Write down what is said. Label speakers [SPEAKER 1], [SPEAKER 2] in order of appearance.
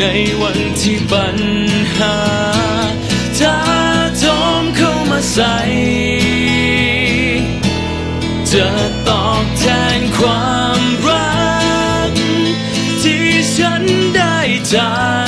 [SPEAKER 1] ในวันที่ปัญหาถ้าทมเข้ามาใส่จะตอบแทนความรัก ที่ฉันได้จาก